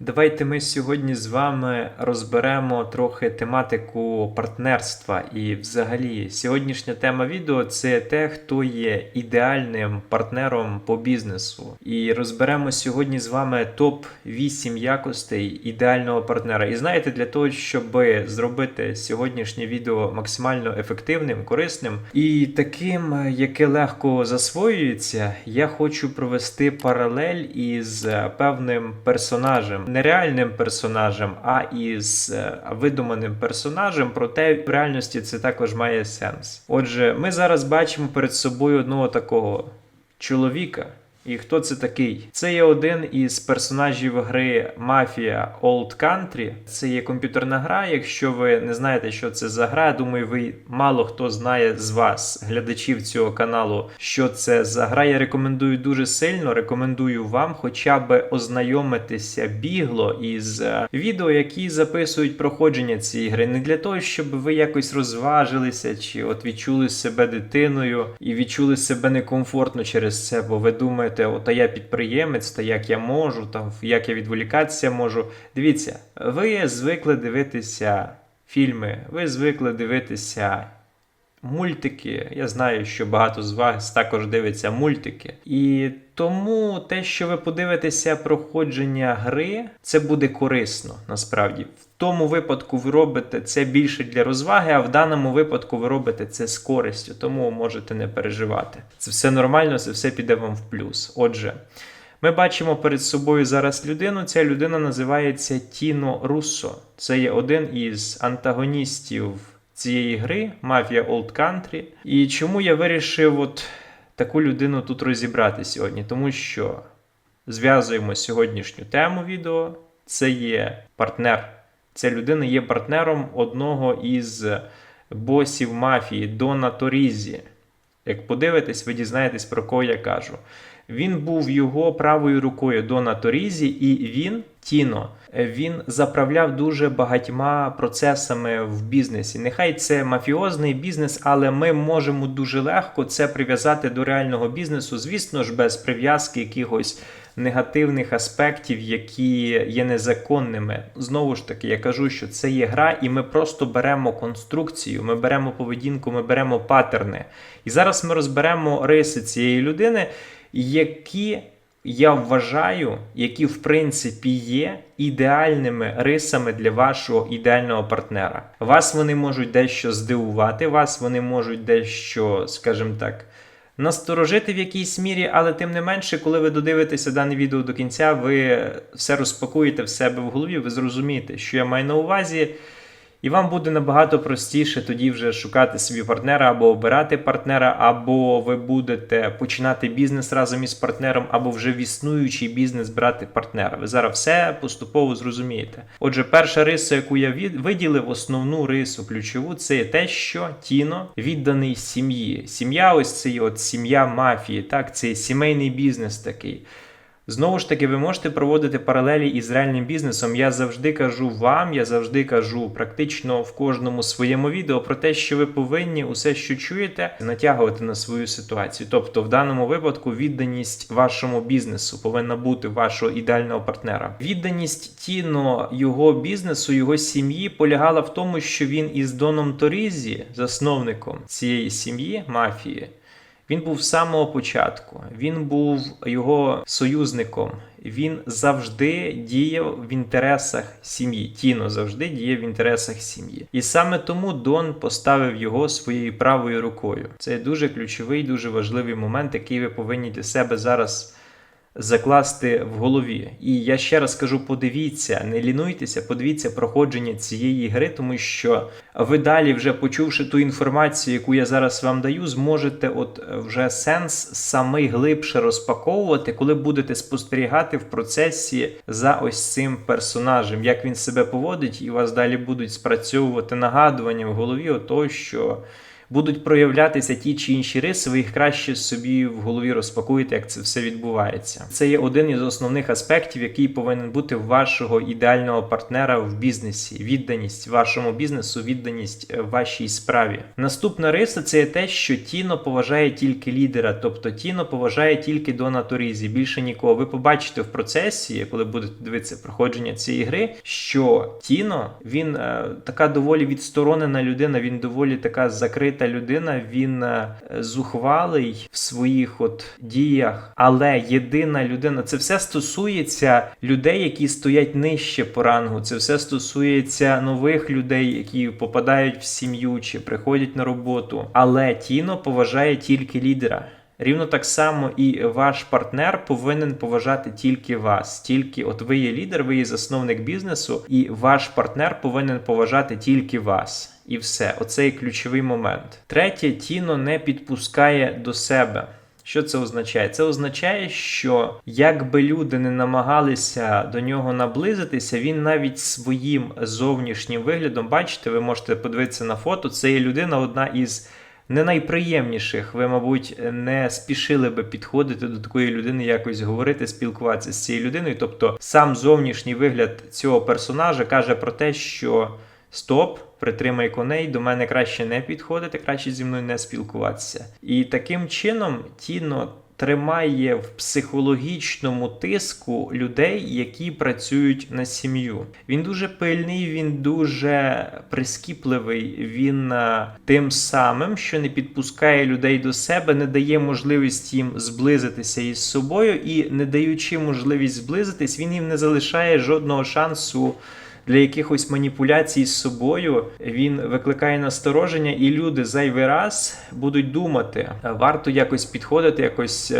Давайте ми сьогодні з вами розберемо трохи тематику партнерства. І взагалі, сьогоднішня тема відео це те, хто є ідеальним партнером по бізнесу. І розберемо сьогодні з вами топ 8 якостей ідеального партнера. І знаєте, для того, щоб зробити сьогоднішнє відео максимально ефективним, корисним і таким, яке легко засвоюється, я хочу провести паралель із певним персонажем не реальним персонажем, а із е, видуманим персонажем. Проте в реальності це також має сенс. Отже, ми зараз бачимо перед собою одного такого чоловіка. І хто це такий? Це є один із персонажів гри Mafia Old Country. Це є комп'ютерна гра. Якщо ви не знаєте, що це за гра, думаю, ви мало хто знає з вас, глядачів цього каналу, що це за гра. Я рекомендую дуже сильно. Рекомендую вам, хоча б ознайомитися бігло із е, відео, які записують проходження цієї гри. Не для того, щоб ви якось розважилися, чи от відчули себе дитиною і відчули себе некомфортно через це, бо ви думаєте думаєте, от я підприємець, та як я можу, там, як я відволікатися можу. Дивіться, ви звикли дивитися фільми, ви звикли дивитися мультики. Я знаю, що багато з вас також дивиться мультики. І тому те, що ви подивитеся проходження гри, це буде корисно насправді. В тому випадку ви робите це більше для розваги, а в даному випадку ви робите це з користю, тому можете не переживати. Це все нормально, це все піде вам в плюс. Отже. Ми бачимо перед собою зараз людину. Ця людина називається Тіно Руссо. Це є один із антагоністів цієї гри Mafia Old Country. І чому я вирішив от таку людину тут розібрати сьогодні? Тому що зв'язуємо сьогоднішню тему відео. Це є партнер. Ця людина є партнером одного із босів мафії Дона Торізі. Як подивитесь, ви дізнаєтесь, про кого я кажу. Він був його правою рукою Дона Торізі, і він, Тіно, він заправляв дуже багатьма процесами в бізнесі. Нехай це мафіозний бізнес, але ми можемо дуже легко це прив'язати до реального бізнесу, звісно ж, без прив'язки якихось негативних аспектів, які є незаконними. Знову ж таки, я кажу, що це є гра, і ми просто беремо конструкцію, ми беремо поведінку, ми беремо паттерни. І зараз ми розберемо риси цієї людини які я вважаю, які в принципі є ідеальними рисами для вашого ідеального партнера. Вас вони можуть дещо здивувати, вас вони можуть дещо, скажімо так, насторожити в якійсь мірі, але тим не менше, коли ви додивитеся дане відео до кінця, ви все розпакуєте в себе в голові, ви зрозумієте, що я маю на увазі. І вам буде набагато простіше тоді вже шукати собі партнера або обирати партнера, або ви будете починати бізнес разом із партнером, або вже в існуючий бізнес брати партнера. Ви зараз все поступово зрозумієте. Отже, перша риса, яку я виділив, основну рису ключову, це те, що тіно відданий сім'ї. Сім'я, ось це от сім'я мафії. Так, це сімейний бізнес такий. Знову ж таки, ви можете проводити паралелі із реальним бізнесом. Я завжди кажу вам, я завжди кажу практично в кожному своєму відео про те, що ви повинні усе, що чуєте, натягувати на свою ситуацію. Тобто, в даному випадку, відданість вашому бізнесу повинна бути вашого ідеального партнера. Відданість тіно його бізнесу, його сім'ї полягала в тому, що він із Доном Торізі, засновником цієї сім'ї мафії. Він був з самого початку, він був його союзником. Він завжди діяв в інтересах сім'ї. Тіно завжди діяв в інтересах сім'ї. І саме тому Дон поставив його своєю правою рукою. Це дуже ключовий, дуже важливий момент, який ви повинні для себе зараз закласти в голові. І я ще раз кажу: подивіться, не лінуйтеся, подивіться проходження цієї гри, тому що ви далі, вже почувши ту інформацію, яку я зараз вам даю, зможете от вже сенс самий глибше розпаковувати, коли будете спостерігати в процесі за ось цим персонажем, як він себе поводить, і у вас далі будуть спрацьовувати нагадування в голові, того, що будуть проявлятися ті чи інші риси, ви їх краще собі в голові розпакуєте, як це все відбувається. Це є один із основних аспектів, який повинен бути в вашого ідеального партнера в бізнесі. Відданість вашому бізнесу, відданість е, вашій справі. Наступна риса це є те, що Тіно поважає тільки лідера, тобто Тіно поважає тільки до натурізі, більше нікого. Ви побачите в процесі, коли будете дивитися проходження цієї гри, що Тіно він е, така доволі відсторонена людина, він доволі така закрита людина. Він е, зухвалий в своїх от діях, але єдина людина, це все стосується людей, які стоять нижче по рангу. Це все стосується нових людей, які попадають в сім'ю чи приходять на роботу. Але Тіно поважає тільки лідера. Рівно так само і ваш партнер повинен поважати тільки вас. Тільки от ви є лідер, ви є засновник бізнесу, і ваш партнер повинен поважати тільки вас. І все, оцей ключовий момент. Третє, Тіно не підпускає до себе. Що це означає? Це означає, що як би люди не намагалися до нього наблизитися, він навіть своїм зовнішнім виглядом, бачите, ви можете подивитися на фото. Це є людина, одна із не найприємніших. Ви, мабуть, не спішили би підходити до такої людини, якось говорити, спілкуватися з цією людиною. Тобто, сам зовнішній вигляд цього персонажа каже про те, що стоп. Притримай коней, до мене краще не підходити, краще зі мною не спілкуватися. І таким чином Тіно тримає в психологічному тиску людей, які працюють на сім'ю. Він дуже пильний, він дуже прискіпливий. Він тим самим, що не підпускає людей до себе, не дає можливість їм зблизитися із собою, і не даючи можливість зблизитись, він їм не залишає жодного шансу для якихось маніпуляцій з собою він викликає настороження, і люди зайвий раз будуть думати, варто якось підходити, якось.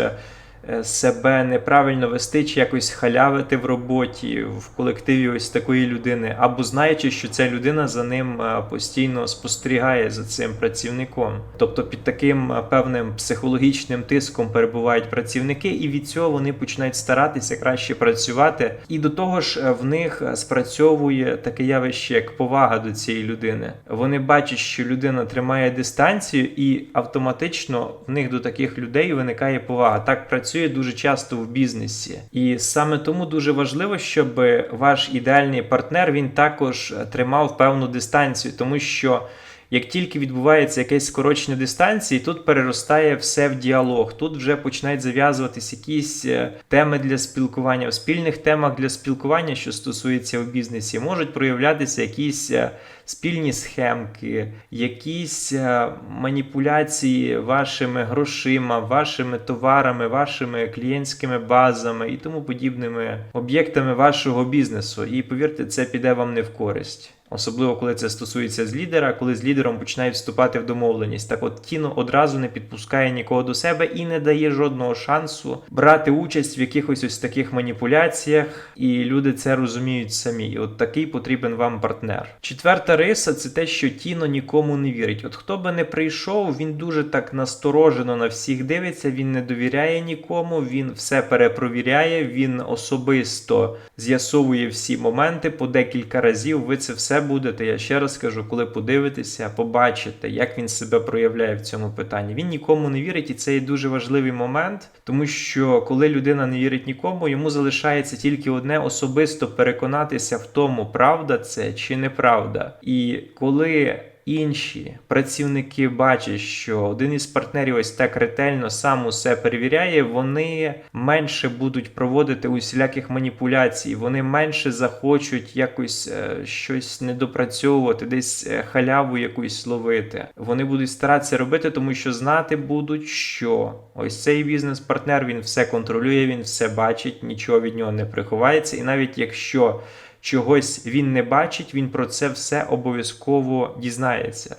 Е, Себе неправильно вести чи якось халявити в роботі в колективі ось такої людини, або знаючи, що ця людина за ним е, постійно спостерігає за цим працівником. Тобто під таким е, певним психологічним тиском перебувають працівники, і від цього вони починають старатися краще працювати. І до того ж, в них спрацьовує таке явище, як повага до цієї людини. Вони бачать, що людина тримає дистанцію, і автоматично в них до таких людей виникає повага. Так працює дуже часто в бізнесі, і саме тому дуже важливо, щоб ваш ідеальний партнер він також е, тримав певну дистанцію, тому що. Як тільки відбувається якесь скорочення дистанції, тут переростає все в діалог. Тут вже починають зав'язуватись якісь е, теми для спілкування. В спільних темах для спілкування, що стосується в бізнесі, можуть проявлятися якісь е, спільні схемки, якісь е, маніпуляції вашими грошима, вашими товарами, вашими клієнтськими базами і тому подібними об'єктами вашого бізнесу. І повірте, це піде вам не в користь. Особливо коли це стосується з лідера, коли з лідером починають вступати в домовленість. Так от Тіно одразу не підпускає нікого до себе і не дає жодного шансу брати участь в якихось ось таких маніпуляціях, і люди це розуміють самі. І от такий потрібен вам партнер. Четверта риса це те, що Тіно нікому не вірить. От хто би не прийшов, він дуже так насторожено на всіх дивиться, він не довіряє нікому, він все перепровіряє, він особисто з'ясовує всі моменти по декілька разів. Ви це все будете. Я ще раз кажу, коли подивитеся, побачите, як він себе проявляє в цьому питанні. Він нікому не вірить, і це є дуже важливий момент, тому що коли людина не вірить нікому, йому залишається тільки одне особисто переконатися в тому, правда це чи неправда. І коли інші працівники бачать, що один із партнерів ось так ретельно сам усе перевіряє, вони менше будуть проводити усіляких маніпуляцій, вони менше захочуть якось е, щось недопрацьовувати, десь е, халяву якусь ловити. Вони будуть старатися робити, тому що знати будуть, що ось цей бізнес-партнер він все контролює, він все бачить, нічого від нього не приховається, і навіть якщо чогось він не бачить, він про це все обов'язково дізнається.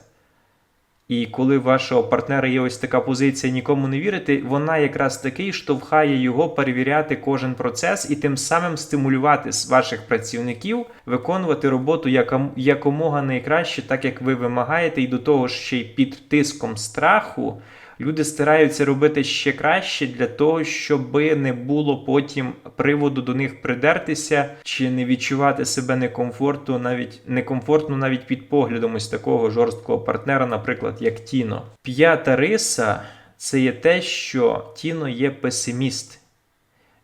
І коли вашого партнера є ось така позиція нікому не вірити, вона якраз таки штовхає його перевіряти кожен процес і тим самим стимулювати ваших працівників виконувати роботу якомога найкраще, так як ви вимагаєте, і до того ж ще й під тиском страху Люди стараються робити ще краще для того, щоб не було потім приводу до них придертися чи не відчувати себе некомфортно, навіть некомфортно навіть під поглядом ось такого жорсткого партнера, наприклад, як Тіно. П'ята риса це є те, що Тіно є песиміст.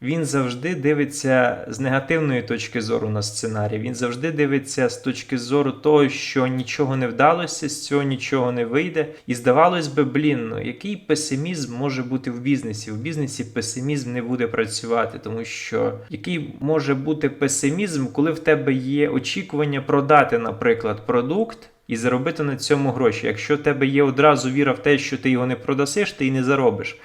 Він завжди дивиться з негативної точки зору на сценарій. Він завжди дивиться з точки зору того, що нічого не вдалося, з цього нічого не вийде. І здавалось би, блін, ну який песимізм може бути в бізнесі? В бізнесі песимізм не буде працювати, тому що який може бути песимізм, коли в тебе є очікування продати, наприклад, продукт. І заробити на цьому гроші. Якщо в тебе є одразу віра в те, що ти його не продасиш, ти і не заробиш.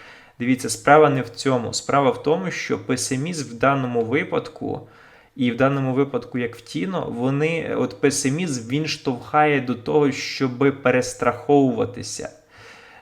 Дивіться, справа не в цьому. Справа в тому, що песимізм в даному випадку, і в даному випадку, як в Тіно, вони, от песимізм він штовхає до того, щоб перестраховуватися.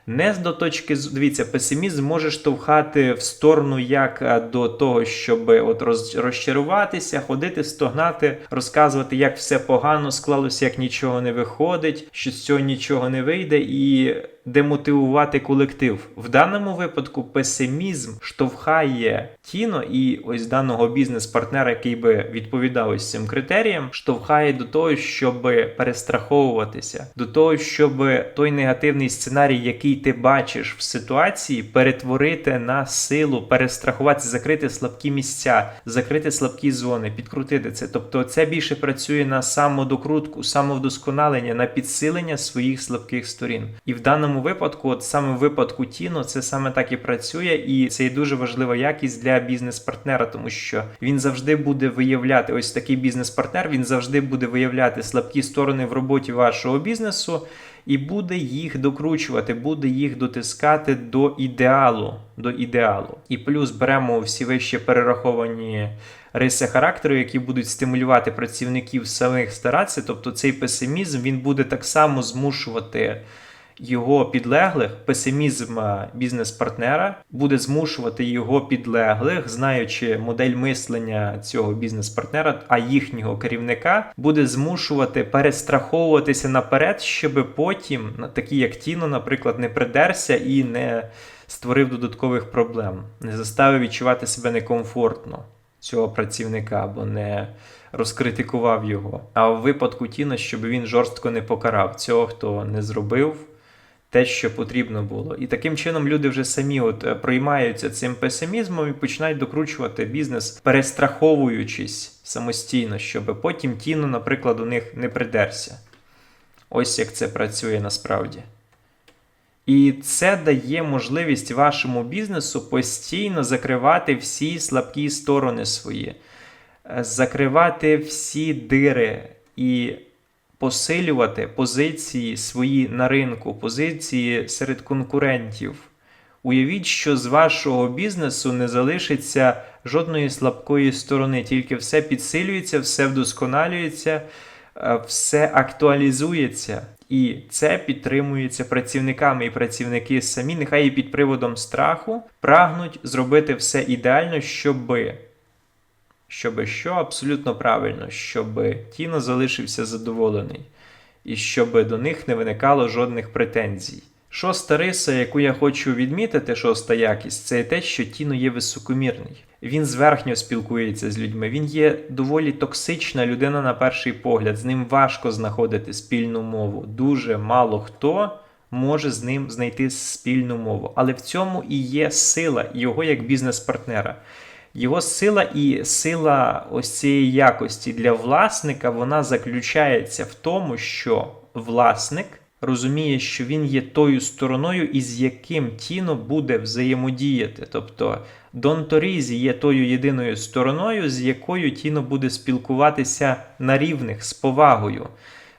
Не до точки дивіться, песимізм може штовхати в сторону як е, до того, щоб от роз, розчаруватися, ходити, стогнати, розказувати, як все погано склалося, як нічого не виходить, що з цього нічого не вийде, і демотивувати колектив. В даному випадку песимізм штовхає тіно і ось даного бізнес-партнера, який би відповідав ось цим критеріям, штовхає до того, щоб перестраховуватися, до того, щоб той негативний сценарій, який ти бачиш в ситуації, перетворити на силу, перестрахуватися, закрити слабкі місця, закрити слабкі зони, підкрутити це. Тобто, це більше працює на самодокрутку, самовдосконалення, на підсилення своїх слабких сторін. І в даному випадку, от саме в випадку Тіно, це саме так і працює, і це є дуже важлива якість для бізнес-партнера, тому що він завжди буде виявляти ось такий бізнес-партнер, він завжди буде виявляти слабкі сторони в роботі вашого бізнесу. І буде їх докручувати, буде їх дотискати до ідеалу. До ідеалу. І плюс беремо всі вище перераховані риси характеру, які будуть стимулювати працівників самих старатися. Тобто цей песимізм він буде так само змушувати його підлеглих, песимізм е, бізнес-партнера буде змушувати його підлеглих, знаючи модель мислення цього бізнес-партнера, а їхнього керівника буде змушувати перестраховуватися наперед, щоб потім, такі як Тіно, наприклад, не придерся і не створив додаткових проблем, не заставив відчувати себе некомфортно цього працівника або не розкритикував його. А в випадку Тіна, щоб він жорстко не покарав цього, хто не зробив те, що потрібно було. І таким чином люди вже самі от е, приймаються цим песимізмом і починають докручувати бізнес, перестраховуючись самостійно, щоб потім Тіно, наприклад, у них не придерся. Ось як це працює насправді. І це дає можливість вашому бізнесу постійно закривати всі слабкі сторони свої, е, закривати всі дири і посилювати позиції свої на ринку, позиції серед конкурентів. Уявіть, що з вашого бізнесу не залишиться жодної слабкої сторони, тільки все підсилюється, все вдосконалюється, е, все актуалізується. І це підтримується працівниками, і працівники самі, нехай і під приводом страху, прагнуть зробити все ідеально, щоби. Щоби що абсолютно правильно, щоб Тіно залишився задоволений, і щоб до них не виникало жодних претензій. Шоста риса, яку я хочу відмітити, шоста якість, це те, що Тіно є високомірний. Він зверхньо спілкується з людьми. Він є доволі токсична людина на перший погляд. З ним важко знаходити спільну мову. Дуже мало хто може з ним знайти спільну мову. Але в цьому і є сила його як бізнес-партнера. Його сила і сила ось цієї якості для власника вона заключається в тому, що власник розуміє, що він є тою стороною, із яким Тіно буде взаємодіяти. Тобто Дон Торізі є тою єдиною стороною, з якою Тіно буде спілкуватися на рівних з повагою.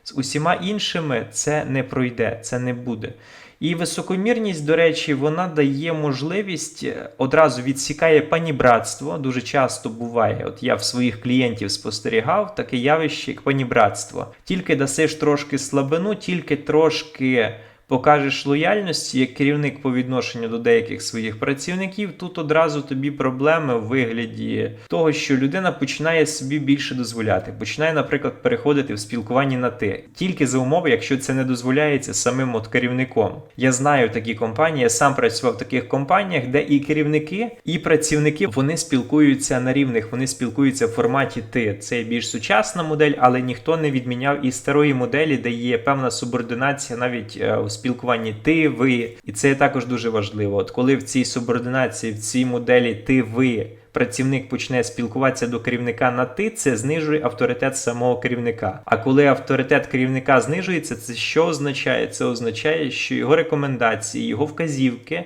З усіма іншими це не пройде, це не буде. І високомірність, до речі, вона дає можливість е, одразу відсікає панібратство. Дуже часто буває. От я в своїх клієнтів спостерігав таке явище, як панібратство. Тільки дасиш трошки слабину, тільки трошки покажеш лояльність як керівник по відношенню до деяких своїх працівників, тут одразу тобі проблеми в вигляді того, що людина починає собі більше дозволяти, починає, наприклад, переходити в спілкуванні на ти, тільки за умови, якщо це не дозволяється самим от керівником. Я знаю такі компанії, я сам працював в таких компаніях, де і керівники, і працівники вони спілкуються на рівних, вони спілкуються в форматі ти. Це більш сучасна модель, але ніхто не відміняв і старої моделі, де є певна субординація навіть е, у спілкуванні ти, ви. І це також дуже важливо. От коли в цій субординації, в цій моделі ти ви. Працівник почне спілкуватися до керівника на ти, це знижує авторитет самого керівника. А коли авторитет керівника знижується, це що означає? Це означає, що його рекомендації, його вказівки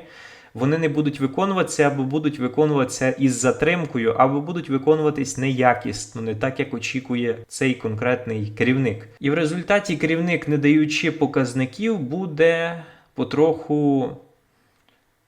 вони не будуть виконуватися або будуть виконуватися із затримкою, або будуть виконуватись неякісно, не так як очікує цей конкретний керівник. І в результаті керівник, не даючи показників, буде потроху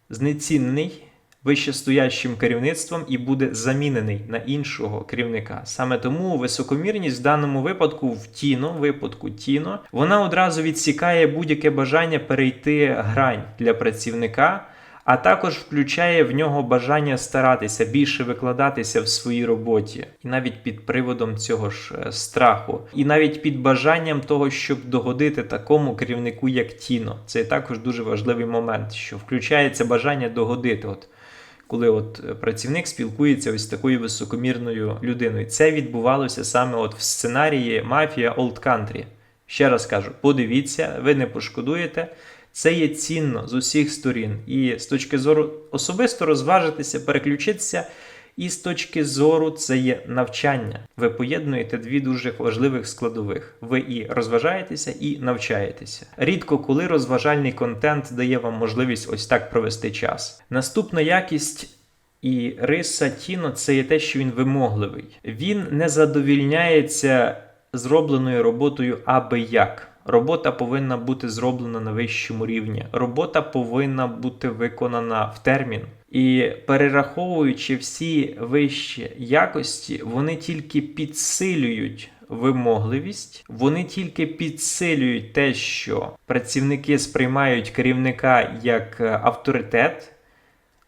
знецінений вищестоящим керівництвом і буде замінений на іншого керівника. Саме тому високомірність в даному випадку в тіно, випадку тіно, вона одразу відсікає будь-яке бажання перейти грань для працівника. А також включає в нього бажання старатися більше викладатися в своїй роботі, і навіть під приводом цього ж е, страху, і навіть під бажанням того, щоб догодити такому керівнику, як Тіно. Це також дуже важливий момент, що включається бажання догодити. От коли от е, працівник спілкується ось такою високомірною людиною. Це відбувалося саме от в сценарії Мафія Old Country. Ще раз кажу, подивіться, ви не пошкодуєте. Це є цінно з усіх сторін. І з точки зору особисто розважитися, переключитися. І з точки зору це є навчання. Ви поєднуєте дві дуже важливих складових. Ви і розважаєтеся, і навчаєтеся. Рідко коли розважальний контент дає вам можливість ось так провести час. Наступна якість. І риса Тіно це є те, що він вимогливий. Він не задовільняється зробленою роботою аби як. Робота повинна бути зроблена на вищому рівні. Робота повинна бути виконана в термін. І перераховуючи всі вищі якості, вони тільки підсилюють вимогливість, вони тільки підсилюють те, що працівники сприймають керівника як авторитет.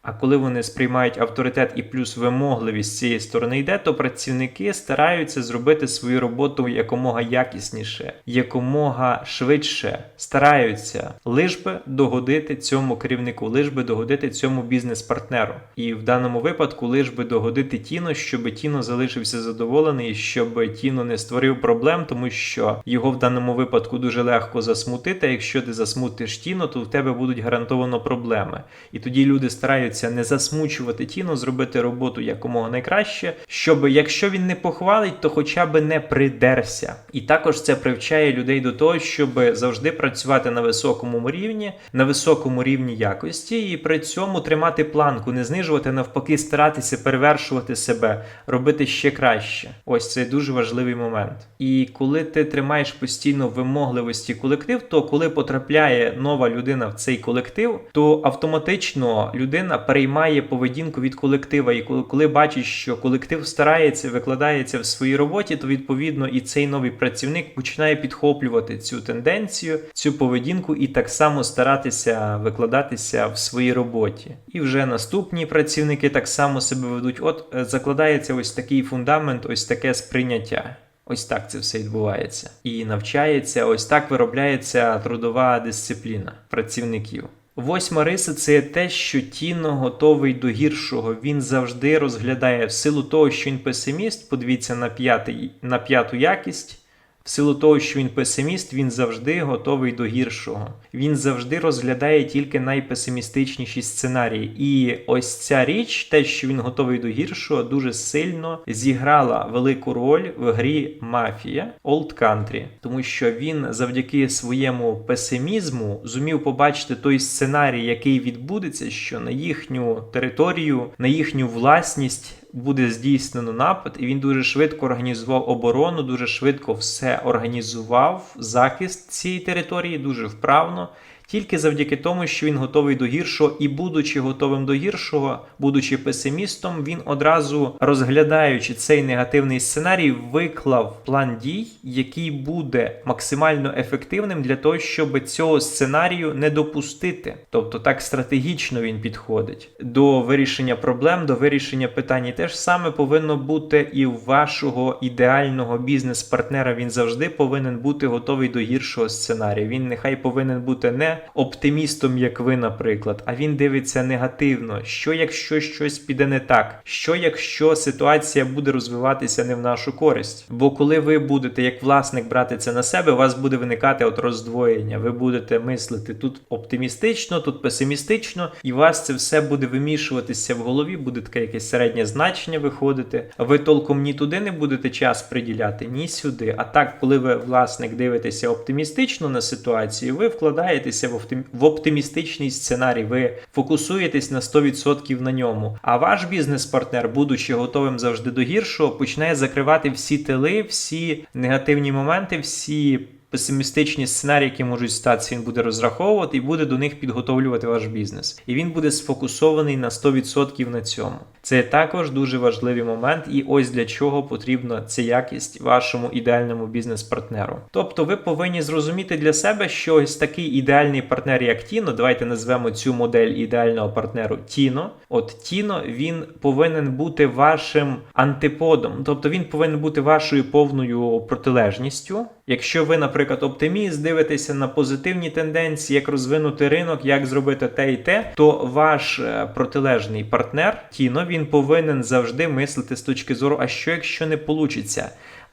А коли вони сприймають авторитет і плюс вимогливість з цієї сторони йде, то працівники стараються зробити свою роботу якомога якісніше, якомога швидше стараються лиш би догодити цьому керівнику, лиш би догодити цьому бізнес-партнеру. І в даному випадку лиш би догодити Тіно, щоб Тіно залишився задоволений, щоб Тіно не створив проблем, тому що його в даному випадку дуже легко засмутити. Якщо ти засмутиш Тіно, то в тебе будуть гарантовано проблеми. І тоді люди стараються намагаються не засмучувати Тіно, зробити роботу якомога найкраще, щоб якщо він не похвалить, то хоча б не придерся. І також це привчає людей до того, щоб завжди працювати на високому рівні, на високому рівні якості, і при цьому тримати планку, не знижувати, навпаки, старатися перевершувати себе, робити ще краще. Ось це дуже важливий момент. І коли ти тримаєш постійно вимогливості колектив, то коли потрапляє нова людина в цей колектив, то автоматично людина переймає поведінку від колектива. І коли, бачить, що колектив старається, викладається в своїй роботі, то відповідно і цей новий працівник починає підхоплювати цю тенденцію, цю поведінку і так само старатися викладатися в своїй роботі. І вже наступні працівники так само себе ведуть. От е, закладається ось такий фундамент, ось таке сприйняття. Ось так це все відбувається. І навчається, ось так виробляється трудова дисципліна працівників. Восьма риса це те, що Тіно готовий до гіршого. Він завжди розглядає в силу того, що він песиміст. Подивіться на п'ятий, на п'яту якість. В силу того, що він песиміст, він завжди готовий до гіршого. Він завжди розглядає тільки найпесимістичніші сценарії. І ось ця річ, те, що він готовий до гіршого, дуже сильно зіграла велику роль в грі Мафія Old Country, тому що він завдяки своєму песимізму зумів побачити той сценарій, який відбудеться, що на їхню територію, на їхню власність буде здійснено напад, і він дуже швидко організував оборону, дуже швидко все організував захист цієї території, дуже вправно. Тільки завдяки тому, що він готовий до гіршого, і будучи готовим до гіршого, будучи песимістом, він одразу розглядаючи цей негативний сценарій, виклав план дій, який буде максимально ефективним для того, щоб цього сценарію не допустити. Тобто так стратегічно він підходить до вирішення проблем, до вирішення питань. І те ж саме повинно бути і у вашого ідеального бізнес-партнера. Він завжди повинен бути готовий до гіршого сценарію. Він нехай повинен бути не оптимістом, як ви, наприклад, а він дивиться негативно. Що якщо щось піде не так? Що якщо ситуація буде розвиватися не в нашу користь? Бо коли ви будете як власник брати це на себе, у вас буде виникати от роздвоєння. Ви будете мислити тут оптимістично, тут песимістично, і у вас це все буде вимішуватися в голові, буде таке якесь середнє значення виходити. Ви толком ні туди не будете час приділяти, ні сюди. А так, коли ви власник дивитеся оптимістично на ситуацію, ви вкладаєтеся в, оптим... в оптимістичний сценарій, ви фокусуєтесь на 100% на ньому. А ваш бізнес-партнер, будучи готовим завжди до гіршого, починає закривати всі тили, всі негативні моменти, всі. Песимістичні сценарії, які можуть статися, він буде розраховувати і буде до них підготовлювати ваш бізнес. І він буде сфокусований на 100% на цьому. Це також дуже важливий момент, і ось для чого потрібна ця якість вашому ідеальному бізнес-партнеру. Тобто, ви повинні зрозуміти для себе, що ось такий ідеальний партнер, як Тіно, давайте назвемо цю модель ідеального партнеру Тіно. От Тіно він повинен бути вашим антиподом, тобто він повинен бути вашою повною протилежністю. Якщо ви, наприклад, оптиміст, дивитеся на позитивні тенденції, як розвинути ринок, як зробити те і те, то ваш е, протилежний партнер Тіно він повинен завжди мислити з точки зору, а що якщо не вийде?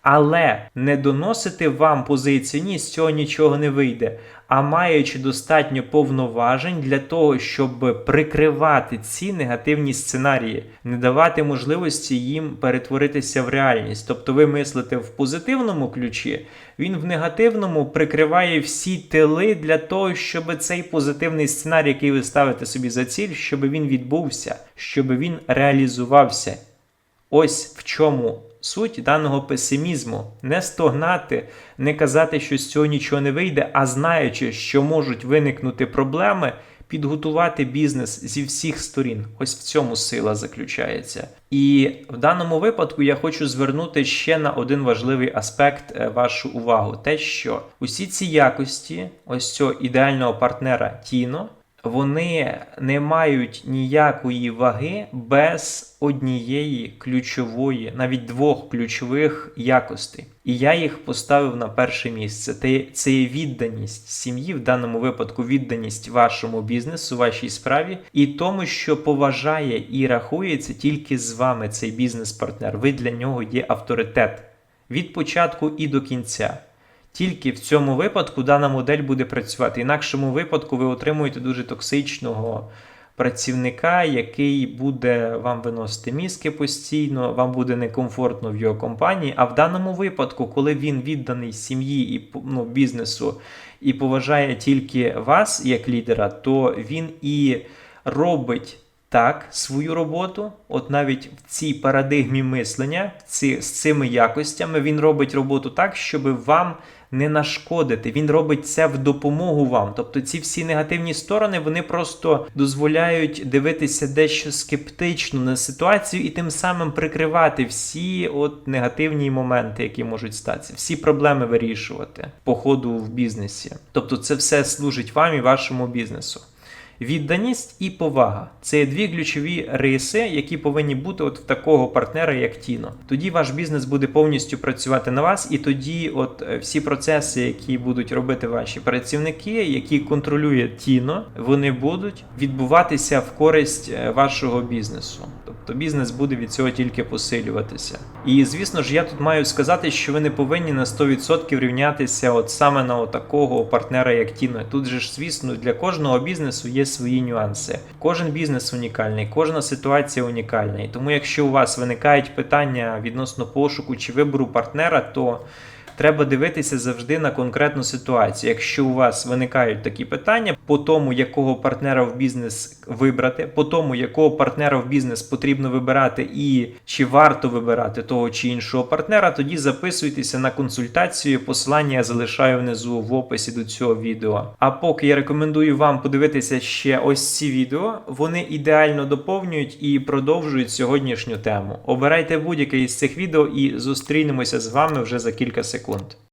Але не доносити вам позицію, ні, з цього нічого не вийде. А маючи достатньо повноважень для того, щоб прикривати ці негативні сценарії, не давати можливості їм перетворитися в реальність. Тобто ви мислите в позитивному ключі, він в негативному прикриває всі тили для того, щоб цей позитивний сценарій, який ви ставите собі за ціль, щоб він відбувся, щоб він реалізувався. Ось в чому суть даного песимізму. Не стогнати, не казати, що з цього нічого не вийде, а знаючи, що можуть виникнути проблеми, підготувати бізнес зі всіх сторін. Ось в цьому сила заключається. І в даному випадку я хочу звернути ще на один важливий аспект е, вашу увагу: те, що усі ці якості, ось цього ідеального партнера Тіно вони не мають ніякої ваги без однієї ключової, навіть двох ключових якостей. І я їх поставив на перше місце. Це є відданість сім'ї, в даному випадку відданість вашому бізнесу, вашій справі, і тому, що поважає і рахується тільки з вами цей бізнес-партнер. Ви для нього є авторитет від початку і до кінця. Тільки в цьому випадку дана модель буде працювати. Інакшому випадку ви отримуєте дуже токсичного працівника, який буде вам виносити мізки постійно, вам буде некомфортно в його компанії. А в даному випадку, коли він відданий сім'ї і ну, бізнесу і поважає тільки вас як лідера, то він і робить. Так, свою роботу, от навіть в цій парадигмі мислення, ці, з цими якостями, він робить роботу так, щоб вам не нашкодити. Він робить це в допомогу вам. Тобто ці всі негативні сторони вони просто дозволяють дивитися дещо скептично на ситуацію і тим самим прикривати всі от негативні моменти, які можуть статися, всі проблеми вирішувати по ходу в бізнесі. Тобто, це все служить вам і вашому бізнесу. Відданість і повага це дві ключові риси, які повинні бути от в такого партнера, як Тіно. Тоді ваш бізнес буде повністю працювати на вас, і тоді, от е, всі процеси, які будуть робити ваші працівники, які контролює Тіно, вони будуть відбуватися в користь е, вашого бізнесу. Тобто бізнес буде від цього тільки посилюватися. І звісно ж, я тут маю сказати, що ви не повинні на 100% рівнятися от саме на такого партнера, як Тіно. Тут же ж, звісно, для кожного бізнесу є свої нюанси. Кожен бізнес унікальний, кожна ситуація унікальна. І тому, якщо у вас виникають питання відносно пошуку чи вибору партнера, то треба дивитися завжди на конкретну ситуацію. Якщо у вас виникають такі питання по тому, якого партнера в бізнес вибрати, по тому, якого партнера в бізнес потрібно вибирати, і чи варто вибирати того чи іншого партнера, тоді записуйтеся на консультацію. Посилання я залишаю внизу в описі до цього відео. А поки я рекомендую вам подивитися ще ось ці відео, вони ідеально доповнюють і продовжують сьогоднішню тему. Обирайте будь-яке із цих відео і зустрінемося з вами вже за кілька секунд. Grund.